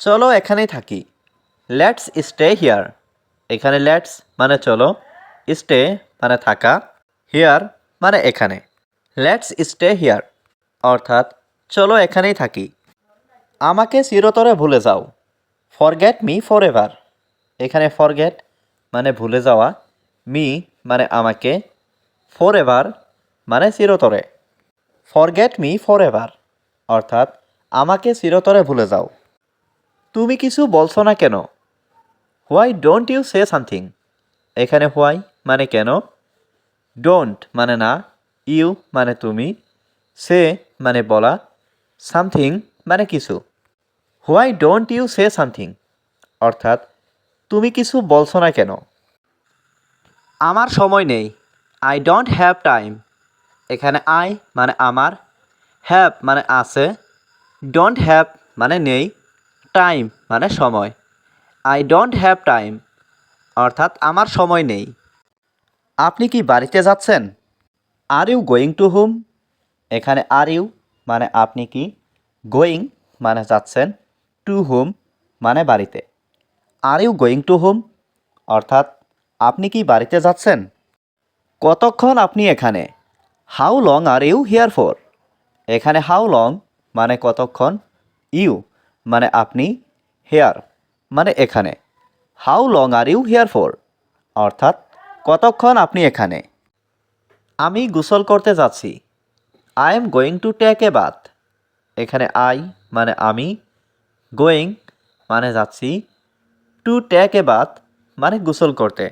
চলো এখানেই থাকি। লেটস স্টে হিয়ার এখানে লেটস মানে চলো। স্টে মানে থাকা। হিয়ার মানে এখানে। লেটস স্টে হিয়ার অর্থাৎ চলো এখানেই থাকি। আমাকে চিরতরে ভুলে যাও। ফরগেট মি ফর এভার এখানে ফরগেট মানে ভুলে যাওয়া। মি মানে আমাকে। ফর এভার মানে চিরতরে। ফরগেট মি ফর এভার অর্থাৎ আমাকে চিরতরে ভুলে যাও। তুমি কিছু বলছো না কেন? Why don't you say something এখানে হোয়াই মানে কেন? ডোন্ট মানে না ইউ মানে তুমি, সে মানে বলা সামথিং মানে কিছু। Why don't you say something অর্থাৎ, তুমি কিছু বলছো না কেন? আমার সময় নেই। আই ডোন্ট হ্যাভ টাইম এখানে আই মানে আমার হ্যাভ মানে আছে ডোন্ট হ্যাভ মানে নেই। টাইম মানে সময়। আই ডোন্ট হ্যাভ টাইম অর্থাৎ আমার সময় নেই। আপনি কি বাড়িতে যাচ্ছেন? Are you going to home এখানে আর ইউ মানে আপনি কি? গোয়িং মানে যাচ্ছেন। টু হোম মানে বাড়িতে। Are you going to home অর্থাৎ আপনি কি বাড়িতে যাচ্ছেন? কতক্ষণ আপনি এখানে? How long are you here for এখানে হাউ লং মানে কতক্ষণ? ইউ মানে আপনি হেয়ার মানে এখানে। How long are you here for অর্থাৎ কতক্ষণ আপনি এখানে? আমি গোসল করতে যাচ্ছি। I am going to take a bath এখানে আই মানে আমি গোয়িং মানে যাচ্ছি। টু টেক এ বাথ মানে গোসল করতে।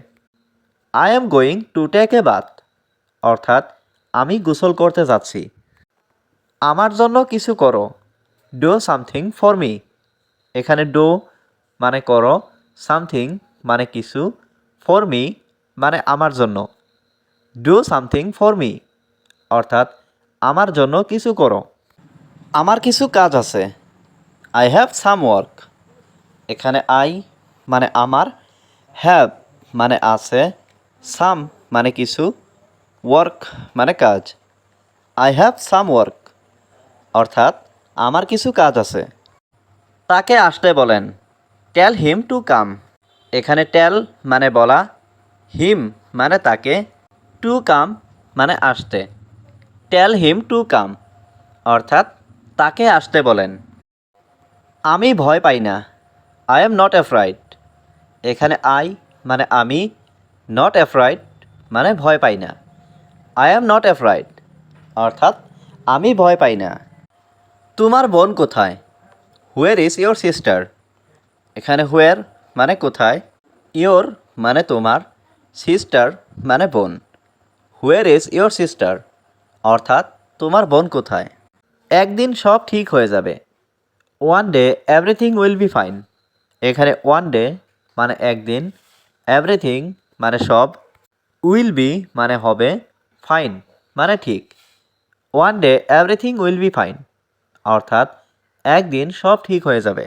I am going to take a bath অর্থাৎ আমি গোসল করতে যাচ্ছি। আমার জন্য কিছু করো। ডো সামথিং ফর মি এখানে ডো মানে করো সামথিং মানে কিছু ফর মি মানে আমার জন্য। ডু সামথিং ফর মি অর্থাৎ আমার জন্য কিছু করো। আমার কিছু কাজ আছে। আই হ্যাভ সাম ওয়ার্ক এখানে আই মানে আমার হ্যাভ মানে আছে সাম মানে কিছু ওয়ার্ক মানে কাজ। আই হ্যাভ সাম ওয়ার্ক অর্থাৎ আমার কিছু কাজ আছে। তাকে আসতে বলেন। টেল হিম টু কাম এখানে টেল মানে বলা হিম মানে তাকে টু কাম মানে আসতে। টেল হিম টু কাম অর্থাৎ তাকে আসতে বলেন। আমি ভয় পাই না। আই এম নট অ্যাফ্রাইড এখানে আই মানে আমি নট অ্যাফ্রাইড মানে ভয় পাই না। আই এম নট অ্যাফ্রাইড অর্থাৎ আমি ভয় পাই না। তোমার বোন কোথায়? হুয়ার ইজ ইয়োর সিস্টার এখানে হুয়ার মানে কোথায়? ইয়োর মানে তোমার সিস্টার মানে বোন। হুয়ার ইজ ইয়োর সিস্টার অর্থাৎ তোমার বোন কোথায়? একদিন সব ঠিক হয়ে যাবে। One day everything will be fine এখানে ওয়ান ডে মানে একদিন এভরিথিং মানে সব উইল বি মানে হবে ফাইন মানে ঠিক। One day everything will be fine অর্থাৎ একদিন সব ঠিক হয়ে যাবে।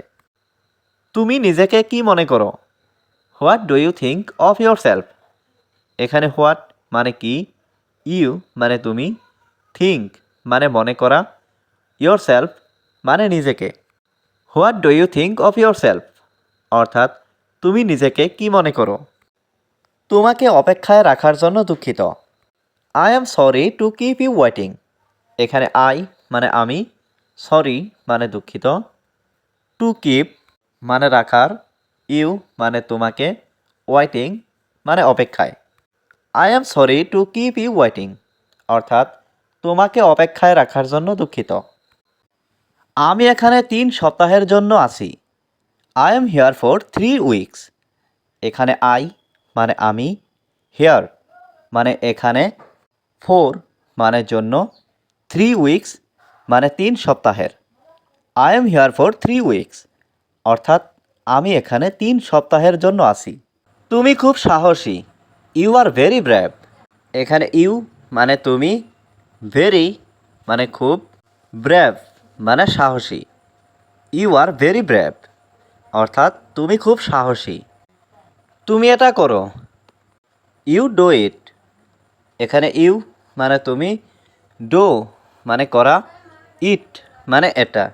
তুমি নিজেকে কি মনে করো? What do you think of yourself এখানে হোয়াট মানে কি? ইউ মানে তুমি। থিঙ্ক মানে মনে করা। ইয়োর সেলফ মানে নিজেকে। What do you think of yourself অর্থাৎ তুমি নিজেকে কি মনে করো? তোমাকে অপেক্ষায় রাখার জন্য দুঃখিত। I am sorry to keep you waiting এখানে আই মানে আমি। সরি মানে দুঃখিত। টু কিপ মানে রাখার ইউ মানে তোমাকে ওয়েটিং মানে অপেক্ষায়। I am sorry to keep you waiting অর্থাৎ তোমাকে অপেক্ষায় রাখার জন্য দুঃখিত। আমি এখানে তিন সপ্তাহের জন্য আছি। I am here for three weeks এখানে আই মানে আমি হেয়ার মানে এখানে ফোর মানে জন্য থ্রি উইকস মানে তিন সপ্তাহের। I am here for three weeks অর্থাৎ আমি এখানে তিন সপ্তাহের জন্য আছি। তুমি খুব সাহসী। ইউ আর ভেরি ব্র্যাভ এখানে ইউ মানে তুমি ভেরি মানে খুব ব্র্যাভ মানে সাহসী। ইউ আর ভেরি ব্র্যাভ অর্থাৎ তুমি খুব সাহসী। তুমি এটা করো। ইউ ডো ইট এখানে ইউ মানে তুমি ডো মানে করা। ইট মানে এটা।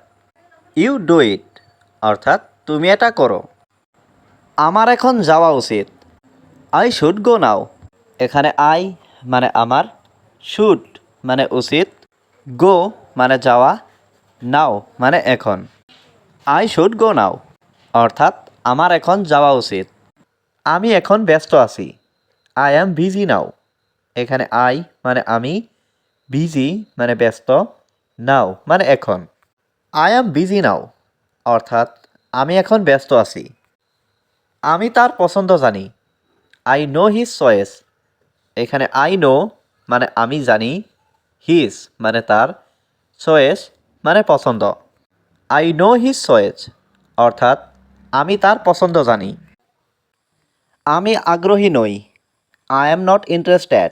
ইউ ডু ইট, অর্থাৎ তুমি এটা করো। আমার এখন যাওয়া উচিত। I should go now. এখানে আই মানে আমার, শুড মানে উচিত। গো মানে যাওয়া, নাও মানে এখন। আই শুড গো নাও, অর্থাৎ আমার এখন যাওয়া উচিত। আমি এখন ব্যস্ত আছি। I am busy now. এখানে আই মানে আমি, বিজি মানে ব্যস্ত। নাও মানে এখন। আই অ্যাম বিজি নাও অর্থাৎ আমি এখন ব্যস্ত আছি। আমি তার পছন্দ জানি। আই নো হিজ চয়েস এখানে আই নো মানে আমি জানি। হিজ মানে তার। চয়েস মানে পছন্দ। আই নো হিজ চয়েস অর্থাৎ আমি তার পছন্দ জানি। আমি আগ্রহী নই। আই এম নট ইন্টারেস্টেড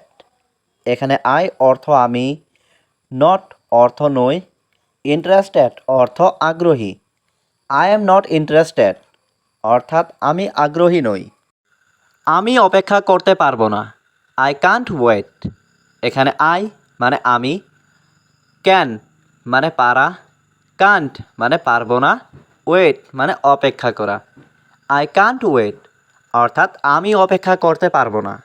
এখানে আই অর্থ আমি। নট অর্থ নই ইন্টারেস্টেড অর্থ আগ্রহী। আই এম নট ইন্টারেস্টেড অর্থাৎ আমি আগ্রহী নই। আমি অপেক্ষা করতে পারব না। আই কান্ট ওয়েট এখানে আই মানে আমি। ক্যান মানে পারা। কান্ট মানে পারব না। ওয়েট মানে অপেক্ষা করা। আই কান্ট ওয়েট অর্থাৎ আমি অপেক্ষা করতে পারব না।